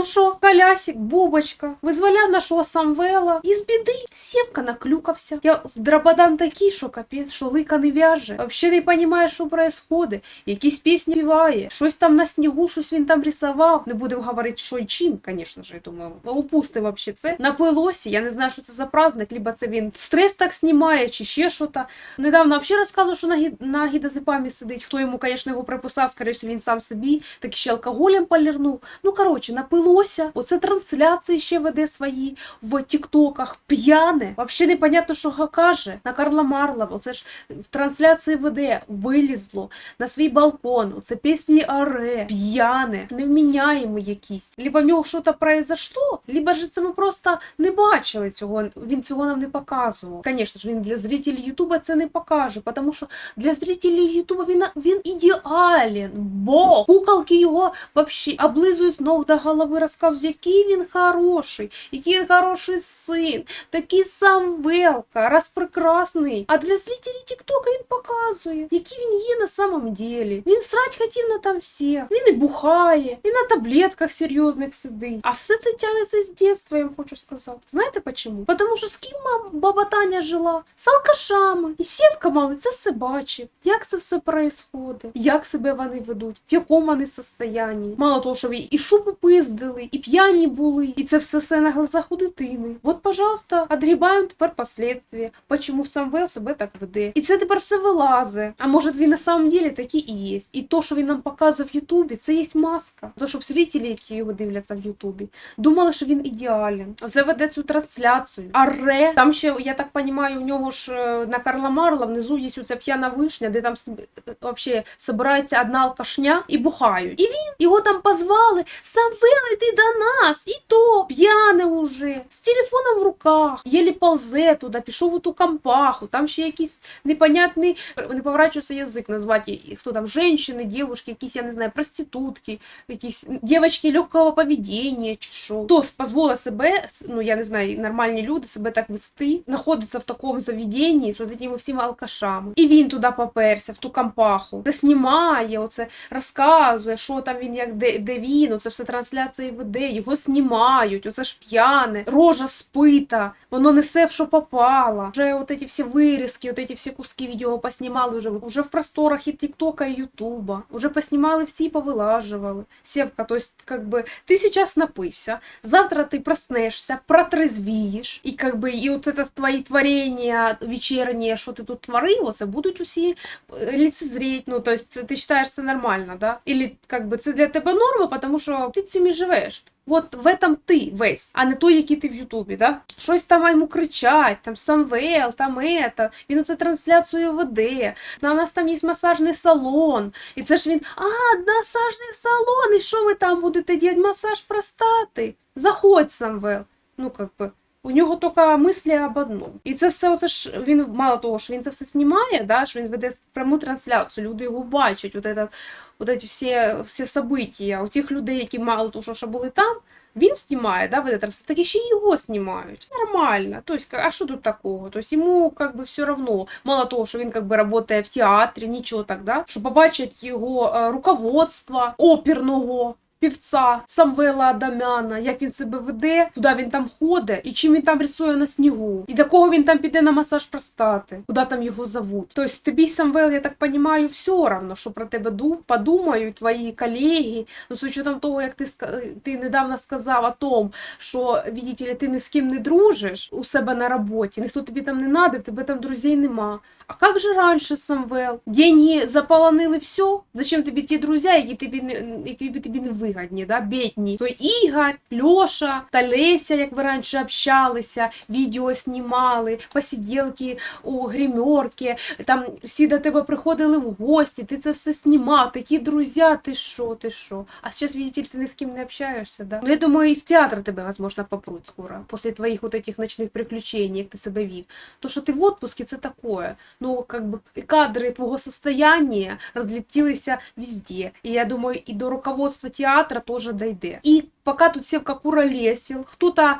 Ну що, колясик, бубочка, визволяв нашого Самвела. І з біди Сєвка наклюкався. Я в драбадан такий, що капець, що лика не в'яже. Вообще не розуміє, що происходить. Якісь пісні співає, щось там на снігу, щось він там рисував. Не будемо говорити, що і чим, звісно ж, я думаю. Упусти вообще це. Напилося, я не знаю, що це за праздник, либо це він стрес так знімає, чи ще що то. Недавно взагалі розказував, що на, гі... на гідозепамі сидить. Хто йому, звісно, його приписав, скоріше, він сам собі, так ще алкоголем полірнув. Ну, коротше, напилося. Оце трансляції ще веде свої в тіктоках. П'яне. Взагалі непонятно, що каже. На Карла Марла. Оце ж в трансляції веде, вилізло на свій балкон. Оце пісні аре, п'яне, невміняємо якісь. Либо в нього щось произошло, либо ж це ми просто не бачили цього. Він цього нам не показував. Звісно ж, він для зрителів Ютуба це не покаже, тому що для зрителів Ютуба він, він ідеален. Бог. Куколки його вообще облизують з ног до голови, розказують, який він хороший, який він хороший син, такий сам Велка, раз прекрасний. А для зрителів Тіктока він показує, який він є на самом деле. Він срать хотів на там всіх. Він і бухає, і на таблетках серйозних сидить. А все це тягнеться з дитинства, я вам хочу сказати. Знаєте почему? Потому що з ким баба Таня жила? З алкашами. І Сєвка малий це все бачив. Як це все происходить? Як себе вони ведуть? В якому вони состоянні? Мало того, що і шубу пиздили, і п'яні були, і це все все на глазах у дитини. От, пожалуйста, отгрібаємо тепер последствия, почему Самвел себе так веде. І це тепер все вилазе. А може він на самом деле такий і є. І то, що він нам показує в Ютубі, це є маска. То, щоб зрителі, які його дивляться в Ютубі, думали, що він ідеален. Оце веде цю трансляцію. Аре, там ще, я так розумію, у нього ж е, на Карла Марла внизу є оця п'яна вишня, де там взагалі збирається одна алкашня і бухають. І він його там позвали. Самвел, іди до нас. І то п'яне уже, з телефоном в руках, єлі ползе туди, пішов у ту кампаху. Там ще якісь непонятні, не поворачується язик назвати, і хто там, женщини, дівушки, якісь, я не знаю, проститутки, якісь дівчатки легкого поведіння чи що. Хто дозволить себе, ну я не знаю, нормальні люди себе так вести, знаходиться в такому заведенні з цими всіма алкашами. І він туди поперся, в ту кампаху, де знімає, оце розказує, що там він, як де, де він, оце все трансляції веде, його знімають, оце ж п'яне, рожа спита, воно несе в що попало. Вже от ці всі вирізки, от ці всі куски відео поснімали вже, вже в просторах і Тіктока, і Ютуба. Уже поснімали всі, повилажували. Сєвка, то есть, как бы, ти сейчас напився, завтра ти проснешся, протрезвієш, і как бы, і от це твої творення вечірнє, що ти тут творив, оце будуть усі е, лицезреть, ну, то есть, ти вважаєш це нормально, да? Или, как бы, це для тебе норма, тому що ти цим і живеш. От в этом ти весь, а не той, який ти в Ютубі, да? Щось там йому кричать, там Самвел, там ета. Він оце трансляцію веде. На нас там є масажний салон. І це ж він, а, масажний салон, і що ви там будете діяти? Масаж простати. Заходь, Самвел. Ну, как би. У нього тільки мислі об одному. І це все, оце ж він мало того, що він це все знімає, да, що він веде пряму трансляцію, люди його бачать, от, этот, от эти всі, всі события, у тих людей, які мало того, що були там, він знімає, да, веде трансляцію, так і ще й його знімають. Нормально. Тобто, а що тут такого? Тобто йому как би все равно. Мало того, що він как би працює в театрі, нічого так, да, що побачать його е, руководство оперного півця Самвела Адамяна, як він себе веде, куди він там ходить, і чим він там рисує на снігу, і до кого він там піде на масаж простати, куди там його зовуть. Тобто тобі, Самвел, я так розумію, все одно, що про тебе подумають твої колеги. Ну, з учетом того, як ти, ти недавно сказав о том, що, видите ти ні з ким не дружиш у себе на роботі, ніхто тобі там не надо, в тебе там друзей нема. А как же раньше, Самвел? Деньги заполонили все? Зачем тобі ті друзі, які тобі не, які тобі не вигодні, да? бідні? То Ігор, Льоша та Леся, як ви раніше общалися, відео знімали, посиділки у гримерки, там всі до тебе приходили в гості, ти це все знімав, такі друзі, ти що, ти що? А зараз, видите, ти ні з ким не общаєшся, да? Ну, я думаю, із театру тебе, возможно, попруть скоро, після твоїх вот этих ночних приключень, як ти себе вів. То, що ти в отпуске, це такое. Ну, как бы кадры твоего состояния разлетелися везде. І я думаю, і до руководства театра теж дойде. І пока тут Севка куролесил, хто-то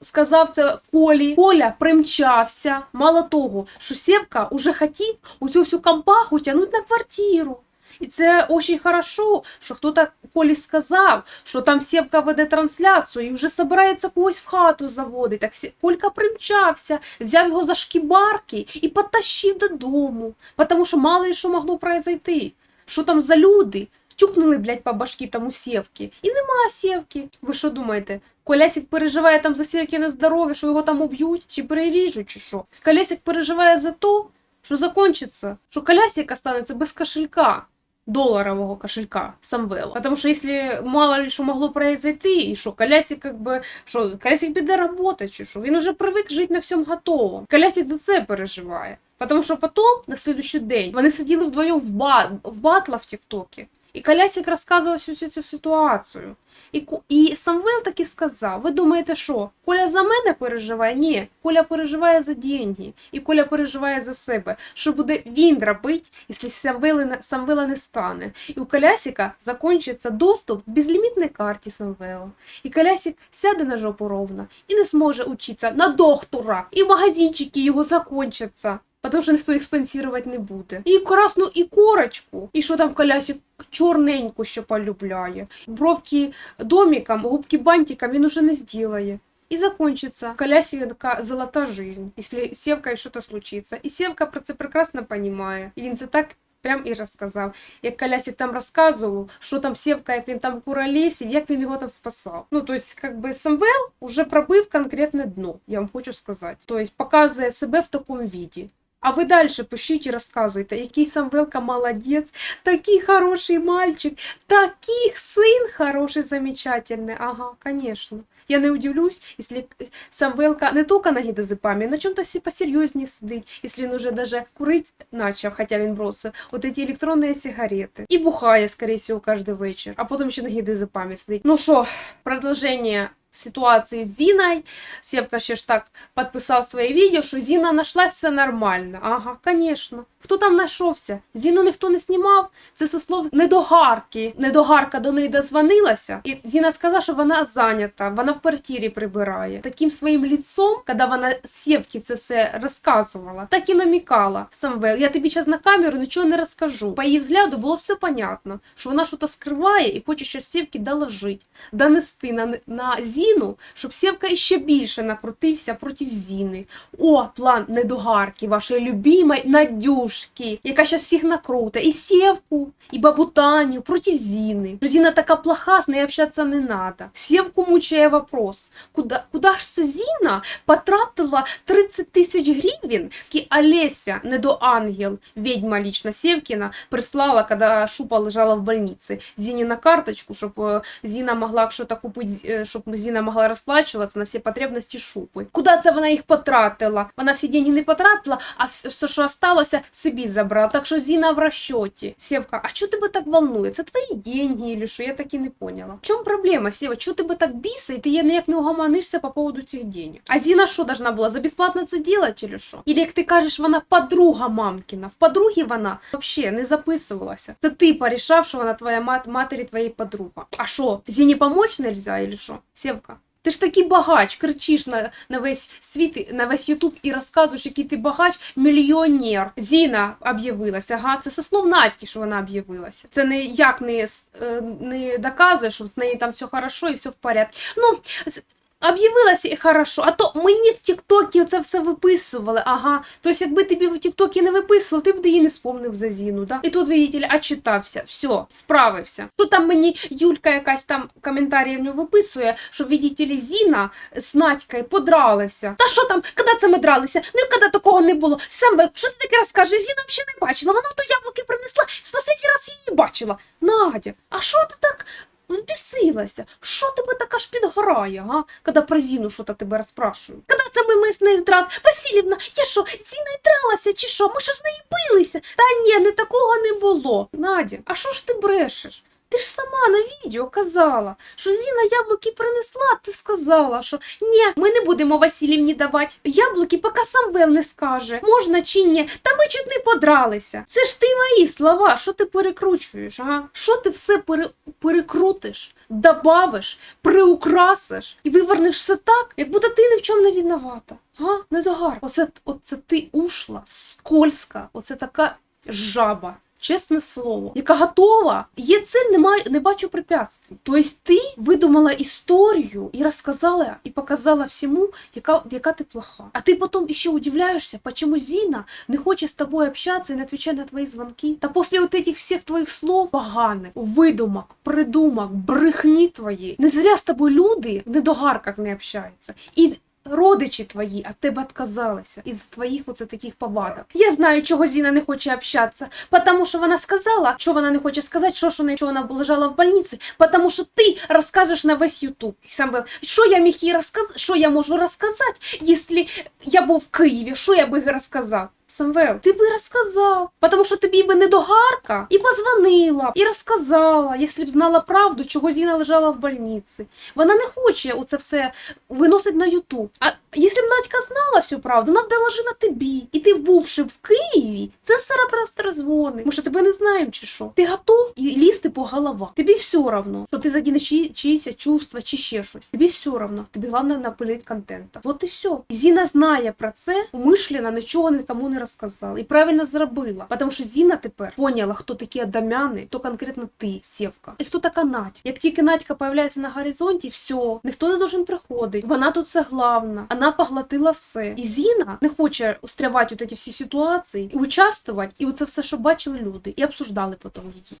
сказав це Колі. Коля примчався. Мало того, що Севка уже хотів у цю всю компаху тягнути на квартиру. І це дуже хорошо, що хтось Колі сказав, що там Сєвка веде трансляцію і вже собирається когось в хату заводити. Так Колька примчався, взяв його за шкібарки і потащив додому. Тому що мало що могло произойти. Що там за люди? Тюкнули, блядь, по башки там у Сєвки. І нема Сєвки. Ви що думаєте? Колясик переживає там за Сєвкине здоров'я, що його там уб'ють, чи переріжуть, чи що? Колясик переживає за то, що закончится, що Колясик останеться без кошелька, долларового кошелька Самвела. Потому что если мало ли что могло произойти, і что Колясик как бы, что Колясик беда работать, чи що, він уже привик жити на всьому готовому. Колясик за це переживає. Потому что потом, на следующий день, вони сиділи вдвоем в, ба в батла в ТикТоке, і Колясик розказував всю цю ситуацію. І, і Самвел таки сказав: ви думаєте, що Коля за мене переживає? Ні, Коля переживає за деньги, і Коля переживає за себе. Що буде він робити, якщо Самвела Самвела не стане? І у Колясика закінчиться доступ к безлімітній карті Самвела. І Колясик сяде на жопу ровно і не зможе учитися на доктора, і магазинчики його закончаться. Потому що ніхто їх спонсірувати не буде. І красну і корочку. І що там колясик чорненьку що полюбляє. Бровки домиком, губки бантиком він уже не сделає. І закончится така золота жизнь, якщо з Сєвкою щось случиться. І Сєвка про це прекрасно розуміє. І він це так прям і розказав. Як Колясик там розказував, що там Сєвка, як він там куролесів, як він його там спасав. Ну, то есть, как Самвел уже пробив конкретне дно, я вам хочу сказати. То показує себе в такому віді. А ви далі пишіть і розказуйте, який Самвелка молодець, такий хороший мальчик, такий син хороший, замечательный. Ага, конечно. Я не удивлюсь, если Самвелка не только на гідозепамі, на чому-то сі- посерйозні сидить, якщо він уже даже курить начав, хоча він бросив, от эти електронні сигарети. І бухає, скорее всего, кожен вечір, а потім ще на гідозепамі сидить. Ну що, продовження ситуації з Зіною. Севка ще ж так підписав своє відео, що Зіна нашлась, все нормально. Ага, звісно. Хто там знайшовся? Зіну ніхто не знімав. Це зі слов недогарки. Недогарка до неї дозвонилася, і Зіна сказала, що вона зайнята, вона в квартирі прибирає. Таким своїм ліцом, коли вона Сєвки це все розказувала, так і намікала. Самвел, я тобі зараз на камеру нічого не розкажу. По її взгляду було все понятно, що вона щось скриває і хоче щось Сєвки доложити, донести на, на Зіну, щоб Сєвка іще більше накрутився проти Зіни. О, план недогарки, вашої любимої Надюшки, яка зараз всіх накрута. І Сєвку, і бабу Таню проти Зіни. Зіна така плоха, з нею общатися не надо. Сєвку мучає вопрос, куда, куда ж це Зіна потратила 30 тисяч гривень, які Олеся, недоангел, ведьма лично Сєвкіна, прислала, коли Шупа лежала в больниці. Зіні на карточку, щоб е, Зіна могла щось купити, е, щоб Зіна могла розплачуватися на всі потребності Шупи. Куди це вона їх потратила? Вона всі деньги не потратила, а все, що осталося, собі забрала. Так що Зіна в розчоті. Сєвка, а що тебе так волнує? Це твої деньги или що? Я так і не поняла. В чому проблема, Сєва? Чого тебе так бісить, ти ніяк не угомонишся по поводу цих денег? А Зіна що должна була? За безплатно це делать или що? Или як ти кажеш, вона подруга мамкіна. В подруги вона взагалі не записувалася. Це ти порішав, що вона твоя мат, матері твоєї подруга. А що, Зіні помочь нельзя или що? Сєвка? Ти ж такий багач, кричиш на, на весь світ, на весь Ютуб і розказуєш, який ти багач, мільйонер. Зіна об'явилася, ага, це со слов Надьки, що вона об'явилася. Це ніяк не, е, не доказує, що в неї там все хорошо і все в порядку. Ну, об'явилася і хорошо, а то мені в Тіктокі це все виписували, ага. Тобто, якби тобі в Тіктокі не виписували, ти б її не спомнив за Зіну, да? І тут, видите, ли, отчитався, все, справився. Тут там мені Юлька якась там коментарі в нього виписує, що, видите Зіна з Надькою подралися. Та що там, коли це ми дралися? Ніколи такого не було. Сам що ти таке розкажеш? Зіна взагалі не бачила, вона то яблуки принесла, в останній раз її не бачила. Надя, а що ти так Взбісилася. Що тебе така ж підгорає, га? Когда про Зіну що-то тебе розпрашую? Когда це ми, ми з нею здраз. Васильівна, я що, з Зіною дралася чи що? Ми що з нею билися? Та ні, не такого не було. Надя, а що ж ти брешеш? Ти ж сама на відео казала, що Зіна яблуки принесла, ти сказала, що ні, ми не будемо Васильівні давати. Яблуки, поки сам Вел не скаже, можна чи ні. Та ми чуть не подралися. Це ж ти мої слова, що ти перекручуєш, ага? Що ти все пере... перекрутиш, добавиш, приукрасиш і вивернеш все так, як будто ти ні в чому не виновата. Га? Недогар. Оце, оце ти ушла, скользка, оце така жаба. Чесне слово, яка готова, є цель, немає, не бачу препятствий. Тобто ти видумала історію і розказала, і показала всьому, яка, яка ти плоха. А ти потім ще удивляєшся, чому Зіна не хоче з тобою общатися і не відповідає на твої дзвонки. Та після от этих всіх твоїх слов поганих, видумок, придумок, брехні твої, не зря з тобою люди в недогарках не общаються. І Родичі твої від тебе відказалися із твоїх оце таких повадок. Я знаю, чого Зіна не хоче общатися, тому що вона сказала, що вона не хоче сказати, що, що, не, що вона лежала в больниці, тому що ти розкажеш на весь Ютуб. І сам би, що я міг їй розказати, що я можу розказати, якщо я був в Києві, що я би розказав? Самвел, ти би розказав, тому що тобі би не догарка і позвонила, і розказала, якщо б знала правду, чого Зіна лежала в больниці. Вона не хоче оце все виносить на Ютуб. А якщо б Надька знала всю правду, вона б доложила тобі. І ти, бувши в Києві, це все що тебе не знаємо чи що. Ти готов і лізти по головах. Тобі все равно, що ти задінеш чиї- чиїсь чувства чи ще щось. Тобі все равно. Тобі головне напилити контента. Вот і все. Зіна знає про це, умишлено нічого нікому не розказала. І правильно зробила. Тому що Зіна тепер поняла, хто такі адамяни, хто конкретно ти, Сєвка. І хто така Надь. Як тільки Надька появляється на горизонті, все, ніхто не должен приходити. Вона тут все главна. Вона поглотила все. І Зіна не хоче устрявати ці всі ситуації і участвувати, і оце все, що бачили люди, і обсуждали потім її.